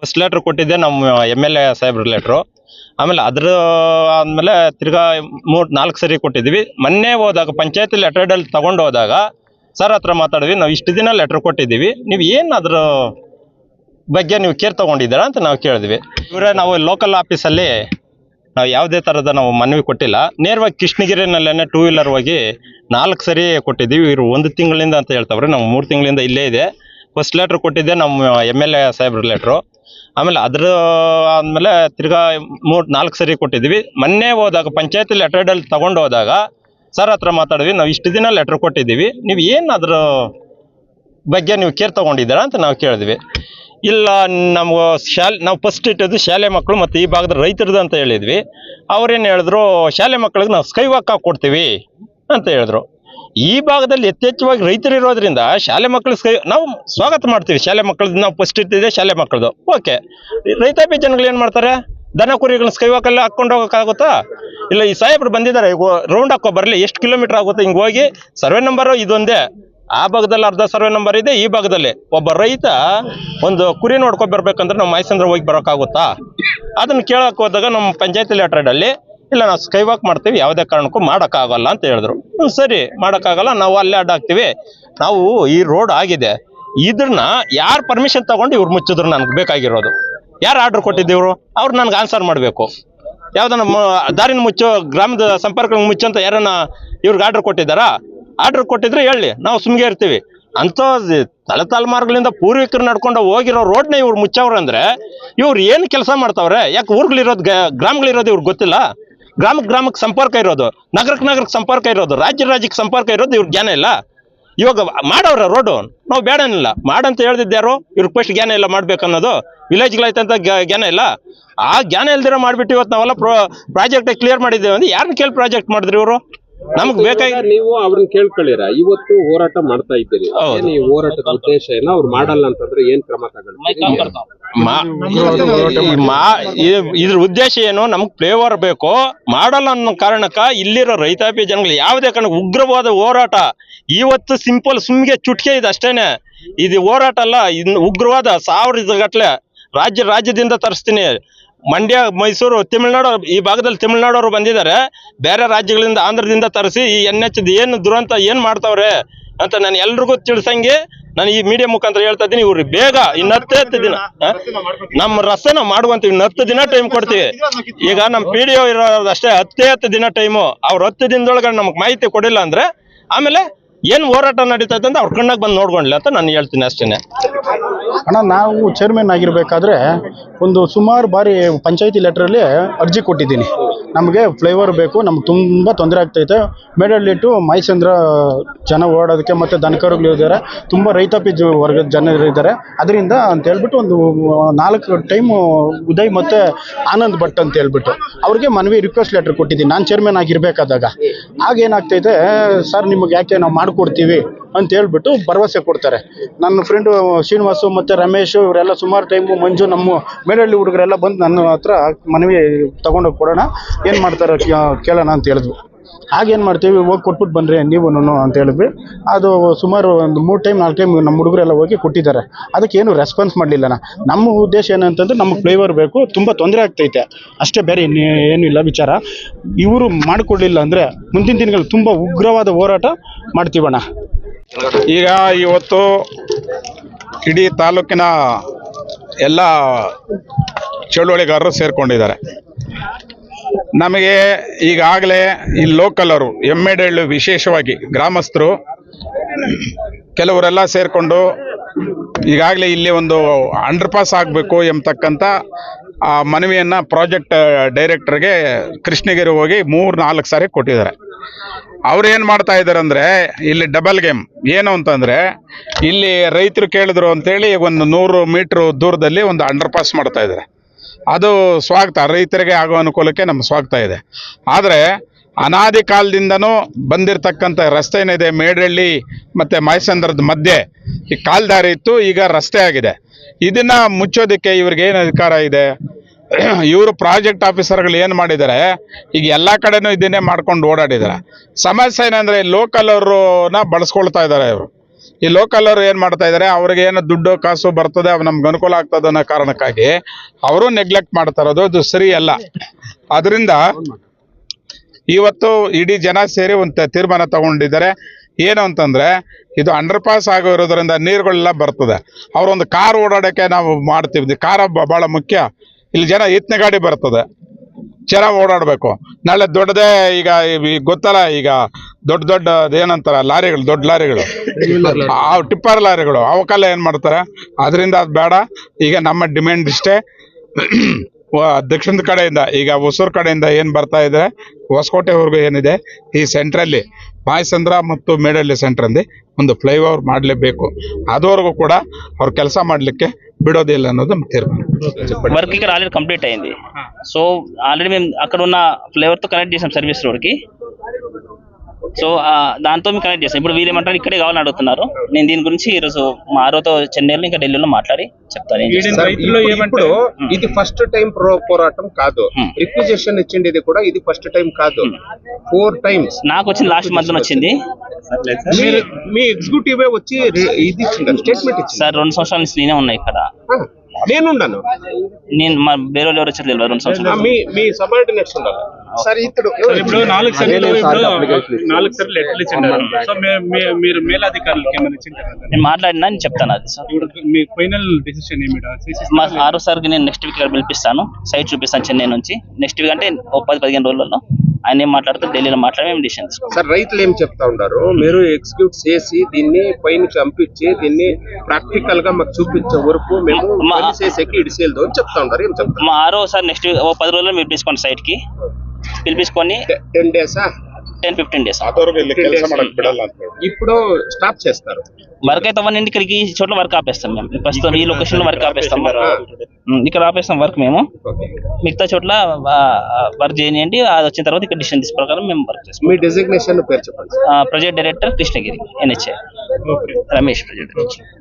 First letter ಕೊಟ್ಟಿದ್ದೆ ನಮ್ಮ M L A ಸಾಹೇಬ್ರ ಲೆಟ್ರು ಆಮೇಲೆ ಅದ್ರ ಆದಮೇಲೆ ತಿರ್ಗಾ ಮೂರು, ನಾಲ್ಕು ಸರಿ ಕೊಟ್ಟಿದ್ವಿ. ಮೊನ್ನೆ ಹೋದಾಗ, ಪಂಚಾಯತಿ ಲೆಟರ್ಡಲ್ಲಿ ತಗೊಂಡು ಹೋದಾಗ ಸರ್ ಹತ್ರ ಮಾತಾಡಿದ್ವಿ, ನಾವು ಇಷ್ಟು ದಿನ ಲೆಟ್ರ್ ಕೊಟ್ಟಿದ್ದೀವಿ. ನೀವು ಏನು ಅದ್ರ ಬಗ್ಗೆ ನೀವು ಕೇರ್ ತೊಗೊಂಡಿದ್ದೀರಾ ಅಂತ ನಾವು ಕೇಳಿದ್ವಿ. ಇವರೇ ನಾವು ಲೋಕಲ್ ಆಫೀಸಲ್ಲಿ ನಾವು ಯಾವುದೇ ಥರದ ನಾವು ಮನವಿ ಕೊಟ್ಟಿಲ್ಲ. ನೇರವಾಗಿ ಕೃಷ್ಣಗಿರಿನಲ್ಲೇ ಟೂ ವೀಲರ್ ಹೋಗಿ ನಾಲ್ಕು ಸರಿ ಕೊಟ್ಟಿದ್ದೀವಿ. ಇವರು ಒಂದು ತಿಂಗಳಿಂದ ಅಂತ ಹೇಳ್ತಾವ್ರೆ ನಾವು ಮೂರು ತಿಂಗಳಿಂದ ಇಲ್ಲೇ ಇದೆ. ಫಸ್ಟ್ ಲೆಟ್ರ್ ಕೊಟ್ಟಿದ್ದೆ ನಮ್ಮ ಎಂ ಎಲ್ ಎ ಸಾಹೇಬ್ರ ಲೆಟ್ರು ಆಮೇಲೆ ಅದ್ರ ಆದ್ಮೇಲೆ ತಿರ್ಗಾ ಮೂರ್ ನಾಲ್ಕು ಸರಿ ಕೊಟ್ಟಿದ್ವಿ. ಮೊನ್ನೆ ಹೋದಾಗ ಪಂಚಾಯತಿ ಲೆಟರ್ಡಲ್ಲಿ ತಗೊಂಡು ಹೋದಾಗ ಸರ್ ಹತ್ರ ಮಾತಾಡಿದ್ವಿ, ನಾವು ಇಷ್ಟು ದಿನ ಲೆಟರ್ ಕೊಟ್ಟಿದ್ದೀವಿ. ನೀವು ಏನು ಅದ್ರ ಬಗ್ಗೆ ನೀವು ಕೇರ್ ತಗೊಂಡಿದ್ದೀರಾ ಅಂತ ನಾವು ಕೇಳಿದ್ವಿ. ಇಲ್ಲ, ನಮ್ಗೆ ಶಾಲೆ, ನಾವು ಫಸ್ಟ್ ಇಟ್ಟಿದ್ದು ಶಾಲೆ ಮಕ್ಕಳು ಮತ್ತು ಈ ಭಾಗದ ರೈತರದ್ದು ಅಂತ ಹೇಳಿದ್ವಿ. ಅವ್ರೇನು ಹೇಳಿದ್ರು, ಶಾಲೆ ಮಕ್ಕಳಿಗೆ ನಾವು ಸ್ಕೈ ವಾಕ್ ಕೊಡ್ತೀವಿ ಅಂತ ಹೇಳಿದ್ರು. ಈ ಭಾಗದಲ್ಲಿ ಯಥೇಚ್ಛವಾಗಿ ರೈತರು ಇರೋದ್ರಿಂದ ಶಾಲೆ ಮಕ್ಕಳ ನಾವು ಸ್ವಾಗತ ಮಾಡ್ತೀವಿ. ಶಾಲೆ ಮಕ್ಕಳದ್ದು ನಾವು ಫಸ್ಟ್ ಇರ್ತಿದ್ದೆ, ಶಾಲೆ ಮಕ್ಕಳದು ಓಕೆ ರೈತಾಪಿ ಜನಗಳು ಏನು ಮಾಡ್ತಾರೆ? ದನ ಕುರಿಗಳನ್ನ ಸ್ಕೈ ಹಾಕೊಂಡು ಹೋಗೋಕ್ಕಾಗುತ್ತಾ? ಇಲ್ಲ, ಈ ಸಾಹೇಬ್ರು ಬಂದಿದ್ದಾರೆ. ರೌಂಡ್ ಹಾಕೋ ಬರಲಿ, ಎಷ್ಟು ಕಿಲೋಮೀಟರ್ ಆಗುತ್ತೆ ಹಿಂಗೆ ಹೋಗಿ? ಸರ್ವೆ ನಂಬರು ಇದೊಂದೇ. ಆ ಭಾಗದಲ್ಲಿ ಅರ್ಧ ಸರ್ವೆ ನಂಬರ್ ಇದೆ, ಈ ಭಾಗದಲ್ಲಿ. ಒಬ್ಬ ರೈತ ಒಂದು ಕುರಿ ನೋಡ್ಕೊಂಡ್ ಬರ್ಬೇಕಂದ್ರೆ ನಾವು ಮೈಸಂದ್ರ ಹೋಗಿ ಬರೋಕ್ಕಾಗುತ್ತಾ? ಅದನ್ನ ಕೇಳಕ್ ಹೋದಾಗ ನಮ್ಮ ಪಂಚಾಯತಿ ಲೆಟ್ರಡಲ್ಲಿ ಇಲ್ಲ, ನಾವು ಸ್ಕೈ ವಾಕ್ ಮಾಡ್ತೀವಿ, ಯಾವುದೇ ಕಾರಣಕ್ಕೂ ಮಾಡೋಕ್ಕಾಗಲ್ಲ ಅಂತ ಹೇಳಿದ್ರು. ಸರಿ, ಮಾಡೋಕ್ಕಾಗಲ್ಲ, ನಾವು ಅಲ್ಲೇ ಅಡ್ಡ ಹಾಕ್ತೀವಿ ನಾವು ಈ ರೋಡ್ ಆಗಿದೆ. ಇದನ್ನ ಯಾರು ಪರ್ಮಿಷನ್ ತಗೊಂಡು ಇವ್ರು ಮುಚ್ಚಿದ್ರು ನನಗೆ ಬೇಕಾಗಿರೋದು. ಯಾರು ಆರ್ಡರ್ ಕೊಟ್ಟಿದ್ದೀವ್ರು ಅವ್ರು ನನಗೆ ಆನ್ಸರ್ ಮಾಡಬೇಕು. ಯಾವ್ದನ್ನ ದಾರಿನ ಮುಚ್ಚೋ, ಗ್ರಾಮದ ಸಂಪರ್ಕ ಮುಚ್ಚು ಅಂತ ಯಾರನ್ನ ಇವ್ರಿಗೆ ಆರ್ಡರ್ ಕೊಟ್ಟಿದ್ದಾರಾ? ಆರ್ಡರ್ ಕೊಟ್ಟಿದ್ರೆ ಹೇಳಿ, ನಾವು ಸುಮ್ಮಗೆ ಇರ್ತೀವಿ. ಅಂತ ತಲೆ ತಲೆಮಾರುಗಳಿಂದ ಪೂರ್ವಿಕರು ನಡ್ಕೊಂಡು ಹೋಗಿರೋ ರೋಡ್ನ ಇವ್ರು ಮುಚ್ಚವ್ರೆ ಅಂದರೆ, ಇವ್ರು ಏನು ಕೆಲಸ ಮಾಡ್ತಾವ್ರೆ? ಯಾಕೆ ಊರುಗಳಿರೋದು ಗ್ರಾಮಗಳಿರೋದು ಇವ್ರಿಗೆ ಗೊತ್ತಿಲ್ಲ? ಗ್ರಾಮಕ್ಕೆ ಗ್ರಾಮಕ್ಕೆ ಸಂಪರ್ಕ ಇರೋದು, ನಗರಕ್ಕೆ ನಗರಕ್ಕೆ ಸಂಪರ್ಕ ಇರೋದು ರಾಜ್ಯ ರಾಜ್ಯಕ್ಕೆ ಸಂಪರ್ಕ ಇರೋದು ಇವ್ರಿಗೆ ಜ್ಞಾನ ಇಲ್ಲ. ಇವಾಗ ಮಾಡೋರ ರೋಡು, ನಾವು ಬೇಡನಿಲ್ಲ. ಮಾಡಂತ ಹೇಳ್ದಿದ್ಯಾರು ಇವ್ರಿಗೆ ಫಸ್ಟ್ ಜ್ಞಾನ ಇಲ್ಲ ಮಾಡ್ಬೇಕನ್ನೋದು. ವಿಲೇಜ್ಗಳಾಯ್ತಂತ ಅಂತ ಜ್ಞಾನ ಇಲ್ಲ. ಆ ಜ್ಞಾನ ಇಲ್ದಿರೋ ಮಾಡ್ಬಿಟ್ಟು ಇವತ್ತು ನಾವೆಲ್ಲ ಪ್ರೋ ಪ್ರಾಜೆಕ್ಟ್ ಕ್ಲಿಯರ್ ಮಾಡಿದ್ದೇವೆ ಅಂದ್ರೆ ಯಾರನ್ನ ಕೇಳಿ ಪ್ರಾಜೆಕ್ಟ್ ಮಾಡಿದ್ರಿ ಇವರು? ನಮ್ಗೆ ಬೇಕಾಗಿ ನೀವು ಅವ್ರನ್ನ ಕೇಳ್ಕೊಳ್ಳಿರ? ಇವತ್ತು ಹೋರಾಟ ಮಾಡ್ತಾ ಇದ್ದೀರಿ. ಹೌದು. ಏನ್ ಈ ಹೋರಾಟದ ಉದ್ದೇಶ ಏನೋ? ಅವ್ರು ಮಾಡಲ್ಲ ಅಂತಂದ್ರೆ ಏನ್ ಕ್ರಮ ಮಾ- ಈ ಮಾ- ಈ- ಇದ್ರ ಉದ್ದೇಶ ಏನು? ನಮ್ಗೆ ಫ್ಲೇವರ್ ಬೇಕು? ಮಾಡಲ್ಲ ಅನ್ನೋ ಕಾರಣಕ್ಕ ಇಲ್ಲಿರೋ ರೈತಾಪಿ ಜನಗಳು ಯಾವುದೇ ಕಾರಣ ಉಗ್ರವಾದ ಹೋರಾಟ. ಇವತ್ತು ಸಿಂಪಲ್ ಸುಮ್ಗೆ ಚುಟ್ಕೆ ಇದೆ ಅಷ್ಟೇನೆ. ಇದು ಹೋರಾಟ ಅಲ್ಲ ಇನ್ನು ಉಗ್ರವಾದ ಸಾವಿರದ ಗಟ್ಲೆ ರಾಜ್ಯ ರಾಜ್ಯದಿಂದ ತರಿಸ್ತೀನಿ. ಮಂಡ್ಯ, ಮೈಸೂರು, ತಮಿಳುನಾಡು ಈ ಭಾಗದಲ್ಲಿ ತಮಿಳ್ನಾಡವರು ಬಂದಿದ್ದಾರೆ. ಬೇರೆ ರಾಜ್ಯಗಳಿಂದ ಆಂಧ್ರದಿಂದ ತರಿಸಿ ಈ ಎನ್ ಎಚ್ ಏನು ದುರಂತ ಏನು ಮಾಡ್ತಾವ್ರೆ ಅಂತ ನಾನು ಎಲ್ರಿಗೂ ತಿಳಿಸಂಗೆ ನಾನು ಈ ಮೀಡಿಯಾ ಮುಖಾಂತರ ಹೇಳ್ತಾ ಇದ್ದೀನಿ. ಇವ್ರಿ ಬೇಗ ಇನ್ನ ಹತ್ತು ದಿನ? ನಮ್ಮ ರಸ್ತೆನ ಮಾಡುವಂತ ಇನ್ನು ಹತ್ತು ದಿನ ಟೈಮ್ ಕೊಡ್ತೀವಿ. ಈಗ ನಮ್ಮ ಪಿ ಡಿ ಒ ಇರೋದಷ್ಟೇ ಹತ್ತೇ ಹತ್ತು ದಿನ ಟೈಮು ಅವ್ರ ಹತ್ತು ದಿನದೊಳಗೆ ನಮಗೆ ಮಾಹಿತಿ ಕೊಡಿಲ್ಲ ಅಂದ್ರೆ ಆಮೇಲೆ ಏನು ಹೋರಾಟ ನಡೀತೈತೆ ಅಂತ ಅವ್ರ ಕಣ್ಣಾಗ ಬಂದು ನೋಡ್ಕೊಂಡ್ಲಿ ಅಂತ ನಾನು ಹೇಳ್ತೀನಿ ಅಷ್ಟೇನೆ. ಅಣ್ಣ, ನಾವು ಚೇರ್ಮನ್ ಆಗಿರಬೇಕಾದ್ರೆ ಒಂದು ಸುಮಾರು ಬಾರಿ ಪಂಚಾಯತಿ ಲೆಟ್ರಲ್ಲಿ ಅರ್ಜಿ ಕೊಟ್ಟಿದ್ದೀನಿ. ನಮಗೆ ಫ್ಲೇವರ್ ಬೇಕು, ನಮ್ಗೆ ತುಂಬ ತೊಂದರೆ ಆಗ್ತೈತೆ. ಮೇಡಳ್ಳಿಟ್ಟು ಮೈಸಂದ್ರ ಜನ ಓಡೋದಕ್ಕೆ ಮತ್ತು ದನಕರುಗಳು ಇದ್ದಾರೆ. ತುಂಬ ರೈತಾಪಿ ವರ್ಗದ ಜನರು ಇದ್ದಾರೆ. ಅದರಿಂದ ಅಂತ ಹೇಳ್ಬಿಟ್ಟು ಒಂದು ನಾಲ್ಕು ಟೈಮು ಉದಯ್ ಮತ್ತು ಆನಂದ್ ಭಟ್ ಅಂತ ಹೇಳ್ಬಿಟ್ಟು ಅವ್ರಿಗೆ ಮನವಿ ರಿಕ್ವೆಸ್ಟ್ ಲೆಟರ್ ಕೊಟ್ಟಿದ್ದೀನಿ. ನಾನು ಚೇರ್ಮನ್ ಆಗಿರಬೇಕಾದಾಗ. ಆಗೇನಾಗ್ತೈತೆ ಸರ್, ನಿಮಗೆ ಯಾಕೆ ನಾವು ಮಾಡಿಕೊಡ್ತೀವಿ? ಅಂತ ಹೇಳ್ಬಿಟ್ಟು ಭರವಸೆ ಕೊಡ್ತಾರೆ. ನನ್ನ ಫ್ರೆಂಡು ಶ್ರೀನಿವಾಸು ಮತ್ತು ರಮೇಶು ಇವರೆಲ್ಲ ಸುಮಾರು ಟೈಮು ಮಂಜು ನಮ್ಮ ಮೇಲಹಳ್ಳಿ ಹುಡುಗರೆಲ್ಲ ಬಂದು ನನ್ನ ಹತ್ರ ಮನವಿ ತಗೊಂಡೋಗಿ ಕೊಡೋಣ, ಏನು ಮಾಡ್ತಾರೆ ಕೇಳೋಣ ಅಂತ ಹೇಳಿದ್ವಿ. ಆಗೇನು ಮಾಡ್ತೀವಿ, ಹೋಗಿ ಕೊಟ್ಬಿಟ್ಟು ಬನ್ನಿರಿ ನೀವು ಅಂತ ಹೇಳಿದ್ವಿ. ಅದು ಸುಮಾರು ಒಂದು ಮೂರು ಟೈಮ್ ನಾಲ್ಕು ಟೈಮ್ ನಮ್ಮ ಹುಡುಗರೆಲ್ಲ ಹೋಗಿ ಕೊಟ್ಟಿದ್ದಾರೆ. ಅದಕ್ಕೆ ಏನು ರೆಸ್ಪಾನ್ಸ್ ಮಾಡಲಿಲ್ಲಣ್ಣ ನಮ್ಮ ಉದ್ದೇಶ ಏನಂತಂದ್ರೆ ನಮಗೆ ಫ್ಲೇವರ್ ಬೇಕು, ತುಂಬ ತೊಂದರೆ ಆಗ್ತೈತೆ. ಅಷ್ಟೇ ಬೇರೆ ಇನ್ನೇ ಇಲ್ಲ ವಿಚಾರ. ಇವರು ಮಾಡಿಕೊಡ್ಲಿಲ್ಲ ಅಂದರೆ ಮುಂದಿನ ದಿನಗಳು ತುಂಬ ಉಗ್ರವಾದ ಹೋರಾಟ ಮಾಡ್ತೀವಣ್ಣ. ಈಗ ಇವತ್ತು ಇಡೀ ತಾಲೂಕಿನ ಎಲ್ಲ ಚಳುವಳಿಗಾರರು ಸೇರಿಕೊಂಡಿದ್ದಾರೆ. ನಮಗೆ ಈಗಾಗಲೇ ಈ ಲೋಕಲರು ಎಮ್ಮೆಡಳ್ಳು ವಿಶೇಷವಾಗಿ ಗ್ರಾಮಸ್ಥರು, ಕೆಲವರೆಲ್ಲ ಸೇರಿಕೊಂಡು ಈಗಾಗಲೇ ಇಲ್ಲಿ ಒಂದು ಅಂಡರ್ ಪಾಸ್ ಆಗಬೇಕು ಎಂಬತಕ್ಕಂಥ ಆ ಮನವಿಯನ್ನು ಪ್ರಾಜೆಕ್ಟ್ ಡೈರೆಕ್ಟರ್ಗೆ ಕೃಷ್ಣಗಿರಿ ಹೋಗಿ ಮೂರು ನಾಲ್ಕು ಸಾರಿ ಕೊಟ್ಟಿದ್ದಾರೆ. ಅವ್ರು ಏನು ಮಾಡ್ತಾ ಇದ್ದಾರೆ ಅಂದರೆ ಇಲ್ಲಿ ಡಬಲ್ ಗೇಮ್ ಏನು ಅಂತಂದರೆ, ಇಲ್ಲಿ ರೈತರು ಕೇಳಿದ್ರು ಅಂತೇಳಿ ಒಂದು ನೂರು ಮೀಟ್ರ್ ದೂರದಲ್ಲಿ ಒಂದು ಅಂಡರ್ ಪಾಸ್ ಮಾಡ್ತಾ ಇದ್ದಾರೆ. ಅದು ಸ್ವಾಗತ, ರೈತರಿಗೆ ಆಗೋ ಅನುಕೂಲಕ್ಕೆ ನಮ್ಮ ಸ್ವಾಗತ ಇದೆ. ಆದರೆ, ಅನಾದಿ ಕಾಲದಿಂದನೂ ಬಂದಿರತಕ್ಕಂಥ ರಸ್ತೆ ಏನಿದೆ ಮೇಡಳ್ಳಿ ಮತ್ತು ಮೈಸಂದ್ರದ ಮಧ್ಯೆ, ಈ ಕಾಲ್ದಾರಿ ಇತ್ತು, ಈಗ ರಸ್ತೆ ಆಗಿದೆ. ಇದನ್ನ ಮುಚ್ಚೋದಕ್ಕೆ ಇವ್ರಿಗೆ ಏನು ಅಧಿಕಾರ ಇದೆ? ಇವರು ಪ್ರಾಜೆಕ್ಟ್ ಆಫೀಸರ್ಗಳು ಏನು ಮಾಡಿದ್ದಾರೆ ಈಗ ಎಲ್ಲ ಕಡೆನೂ ಇದನ್ನೇ ಮಾಡ್ಕೊಂಡು ಓಡಾಡಿದ್ದಾರೆ ಸಮಸ್ಯೆ ಏನಂದರೆ ಲೋಕಲ್ ಅವ್ರನ್ನ ಬಳಸ್ಕೊಳ್ತಾ ಇದ್ದಾರೆ ಇವರು. ಈ ಲೋಕಲ್ ಅವರು ಏನ್ ಮಾಡ್ತಾ ಇದ್ದಾರೆ ಅವ್ರಿಗೆ ಏನು ದುಡ್ಡು, ಕಾಸು ಬರ್ತದೆ, ಅವು ನಮ್ಗೆ ಅನುಕೂಲ ಆಗ್ತದೆ ಅನ್ನೋ ಕಾರಣಕ್ಕಾಗಿ ಅವರು ನೆಗ್ಲೆಕ್ಟ್ ಮಾಡ್ತಾ ಇರೋದು, ಅದು ಸರಿ ಅಲ್ಲ. ಅದರಿಂದ ಇವತ್ತು ಇಡೀ ಜನ ಸೇರಿ ಒಂದು ತೀರ್ಮಾನ ತಗೊಂಡಿದ್ದಾರೆ. ಏನು ಅಂತಂದ್ರೆ, ಇದು ಅಂಡರ್ ಪಾಸ್ ಆಗಿರೋದ್ರಿಂದ ನೀರುಗಳೆಲ್ಲ ಬರ್ತದೆ. ಅವ್ರೊಂದು ಕಾರ್ ಓಡಾಡೋಕ್ಕೆ ನಾವು ಮಾಡ್ತೀವಿ. ಕಾರ ಬಹಳ ಮುಖ್ಯ. ಇಲ್ಲಿ ಜನ ಎತ್ತಿನ ಗಾಡಿ ಬರ್ತದೆ. ಜನ ಓಡಾಡಬೇಕು. ನಾಳೆ ದೊಡ್ಡದೇ ಈಗ ಗೊತ್ತಲ್ಲ, ಈಗ ದೊಡ್ಡ ದೊಡ್ಡ ಏನಂತಾರ ಲಾರಿಗಳು, ದೊಡ್ಡ ಲಾರಿಗಳು. ಆ ಟಿಪ್ಪರ್ ಲಾರಿಗಳು, ಅವಕ್ಕೆಲ್ಲ ಏನು ಮಾಡ್ತಾರೆ? ಅದರಿಂದ ಅದು ಬೇಡ. ಈಗ ನಮ್ಮ ಡಿಮ್ಯಾಂಡ್ ಇಷ್ಟೇ. ದಕ್ಷಿಣದ ಕಡೆಯಿಂದ, ಈಗ ಹೊಸೂರು ಕಡೆಯಿಂದ ಏನು ಬರ್ತಾ ಇದೆ, ಹೊಸಕೋಟೆವರೆಗೂ ಏನಿದೆ, ಈ ಸೆಂಟ್ರಲ್ಲಿ ಮಾಯಸಂದ್ರ ಮತ್ತು ಮೇಡಳ್ಳಿ ಸೆಂಟ್ರಲ್ಲಿ ಒಂದು ಫ್ಲೈಓವರ್ ಮಾಡಲೇಬೇಕು. ಅದುವರೆಗೂ ಕೂಡ ಅವ್ರು ಕೆಲಸ ಮಾಡಲಿಕ್ಕೆ ಬಿಡೋದಿಲ್ಲ ಅನ್ನೋದು ಮತ್ತೆ ತೀರ್ಮಾನ. వర్క్ ఇక్కడ ఆల్రెడీ కంప్లీట్ అయింది. సో ఆల్రెడీ మేము అక్కడ ఉన్న ఫ్లేవర్తో కనెక్ట్ చేసాం సర్వీస్ రోడ్కి. సో ఆ, దాంతో మేము కనెక్ట్ చేసాం. ఇప్పుడు వీళ్ళు ఏమంటారు ఇక్కడే కావాలని అడుగుతున్నారు. నేను దీని గురించి ఈరోజు మా ఆరోతో చెన్నైలో ఇంకా ఢిల్లీలో మాట్లాడి చెప్తాను. ఇది ఫస్ట్ టైం ప్రో పోరాటం కాదు. రిక్విజేషన్ ఇచ్చింది కూడా ఇది ఫస్ట్ టైం కాదు. ఫోర్ టైమ్స్ నాకు వచ్చింది. లాస్ట్ మంత్ వచ్చింది మీ ఎగ్జిక్యూటివ్ వచ్చి ఇది స్టేట్మెంట్ సార్ రెండు సంవత్సరాల నుంచి నేనే ఉన్నాయి ఇక్కడ. నేనున్నాను నేను మా వేరే వాళ్ళు ఎవరు వచ్చారు తెలియదు రెండు Ah, సంవత్సరాలు. మీ మీ సబార్డినేట్స్ ఉండాలి. సార్ ఇతడు ఇప్పుడు నాలుగు సార్లు ఇప్పుడు నాలుగు సార్లు లెటర్లు ఇచ్చిండారు. సో మీరు మేలాధికారులకి ఏమైనా నేను మాట్లాడినా నేను చెప్తాను అది సార్. ఇప్పుడు మీ ఫైనల్ డెసిషన్ ఏమిటా? మా ఆరో సార్కి నేను నెక్స్ట్ వీక్ ఇక్కడ పిలిపిస్తాను. సైట్ చూపిస్తాను చెన్నై నుంచి. నెక్స్ట్ వీక్ అంటే ఓ పది పదిహేను రోజులలో. ఆయన ఏం మాట్లాడితే ఢిల్లీలో మాట్లాడి మేము డిసిషన్ సార్ రైతులు ఏం చెప్తా ఉన్నారు? మీరు ఎగ్జిక్యూట్ చేసి దీన్ని పైన పంపించి దీన్ని ప్రాక్టికల్గా మాకు చూపించే వరకు మేము చేసేకి ఇడిసేయలేదు అని చెప్తా ఉన్నారు. ఏం చెప్తారు? మా ఆరో సార్ నెక్స్ట్ పది రోజుల్లో మీరు పిలుచుకోండి సైట్కి. పిలిపించుకొని టెన్ డేసా టెన్ ఫిఫ్టీన్ డేస్ ఇప్పుడు స్టాప్ చేస్తారు. వర్క్ అయితే అవన్నీ ఇక్కడికి చోట్ల వర్క్ ఆపేస్తాం మేము. ప్రస్తుతం ఈ లొకేషన్లో వర్క్ ఆపేస్తాం. ఇక్కడ ఆపేస్తాం వర్క్ మేము. మిగతా చోట్ల వర్క్ చేయండి. అది వచ్చిన తర్వాత ఇక్కడ డిసిషన్ తీసు ప్రకారం మేము వర్క్ చేస్తాం మీ designation project director Krishnagiri NHI Ramesh project director